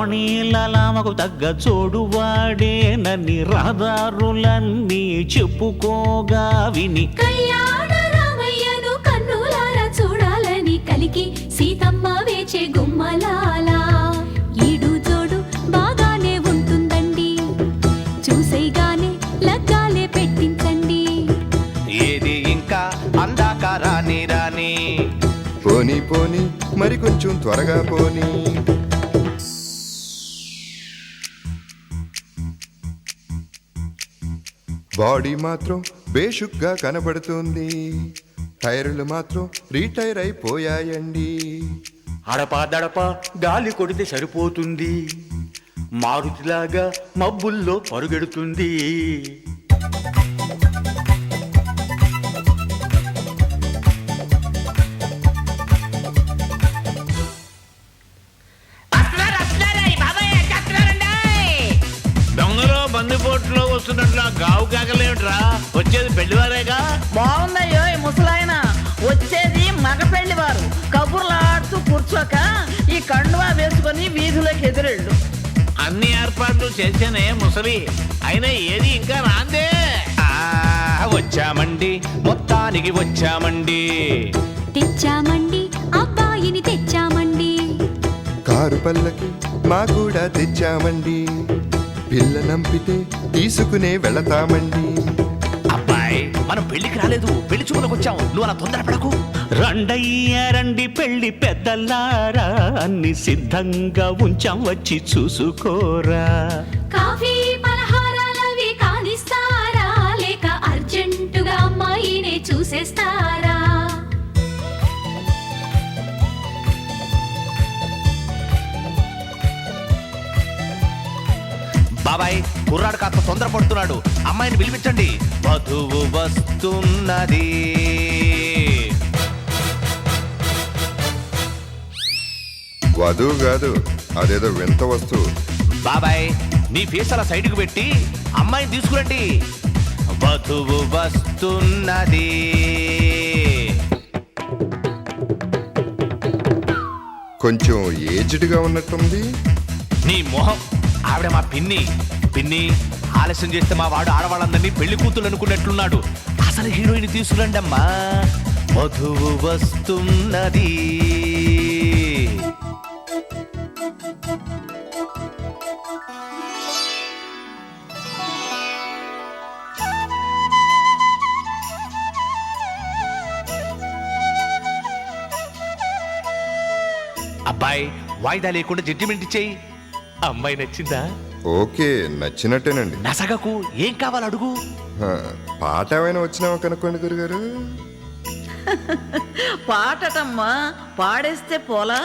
రమణీలలామకు తగ్గ చోడువాడేనని రహదారులన్నీ చెప్పుకోగా విని. కళ్యాణ రామయ్యను కన్నులారా చూడాలని కలికి సీతమ్మ వేచే గుమ్మలాల. ఈడు జోడు బాగానే ఉంటుందండి. చూసేగానే లగ్గాలే పెట్టించండి. ఏది ఇంకా అందాక రాని రాని. పోనీ పోనీ మరి కొంచెం త్వరగా పోనీ. బాడీ మాత్రం బేషుగ్గా కనబడుతుంది. టైర్లు మాత్రం రీటైర్ అయిపోయాయండి. అడపా దడప గాలి కొడితే సరిపోతుంది. మారుతిలాగా మబ్బుల్లో పరుగెడుతుంది. దొంగలో బందిపోట్లో వస్తున్నట్లు ఆ గావు కాకలేమిట్రా? వచ్చేది పెళ్ళివారేగా? బాగుందయ్యో ఈ ముసలాయన. వచ్చేది మగ పెళ్ళి వారు కబుర్లాడుతూ కూర్చోక ఈ కండువా వేసుకొని వీధిలోకి ఎదురెళ్ళు. అన్ని ఏర్పాట్లు చేసేనే ముసలి. అయినా ఏది ఇంకా రాందే. ఆ, వచ్చామండి. మొత్తానికి వచ్చామండి. తెచ్చామండి. అబ్బాయిని తెచ్చామండి. కారు పల్లకి మా కూడా తెచ్చామండి. పిల్ల నంపితే తీసుకునే వెళతామండి. అబ్బాయి మనం పెళ్ళికి రాలేదు. పెళ్ళి చూపులకు వచ్చాము నువ్వు అలా తొందరపడకు రండయ్య రండి పెళ్ళి పెద్దలారా. అన్ని సిద్ధంగా ఉంచాం వచ్చి చూసుకోరా. కాఫీ పలహారాలవి కానిస్తారా? లేక అర్జెంటుగా అమ్మాయినే చూసేస్తారా? బాబాయ్. కుర్రాడు కాస్త తొందరపడుతున్నాడు. అమ్మాయిని పిలిపించండి. వధువు వస్తున్నది. వధువు కాదు అదేదో వింత వస్తువు. బాబాయ్ నీ ఫేస్ అలా సైడ్కి పెట్టి అమ్మాయిని తీసుకురండి. వధువు వస్తున్నది. కొంచెం ఏజ్డ్గా ఉన్నట్టుంది. నీ మొహం ఆవిడ మా పిన్ని. పిన్ని ఆలస్యం చేస్తే మా వాడు ఆడవాళ్ళందరినీ పెళ్ళి కూతురు అనుకున్నట్లున్నాడు. అసలు హీరోయిన్ తీసుకురండి అమ్మా వధువు వస్తున్నది. అబ్బాయి వాయిదా లేకుండా జడ్జిమెంట్ ఇచ్చేయి. అమ్మాయి నచ్చిందా? ఓకే నచ్చినట్టేనండి. నసగకు ఏం కావాలి అడుగు? హా, పాట ఏమైనా వచ్చినావా కనుక్కోండి గురుగారు? పాటటమ్మా పాడేస్తే పోలా?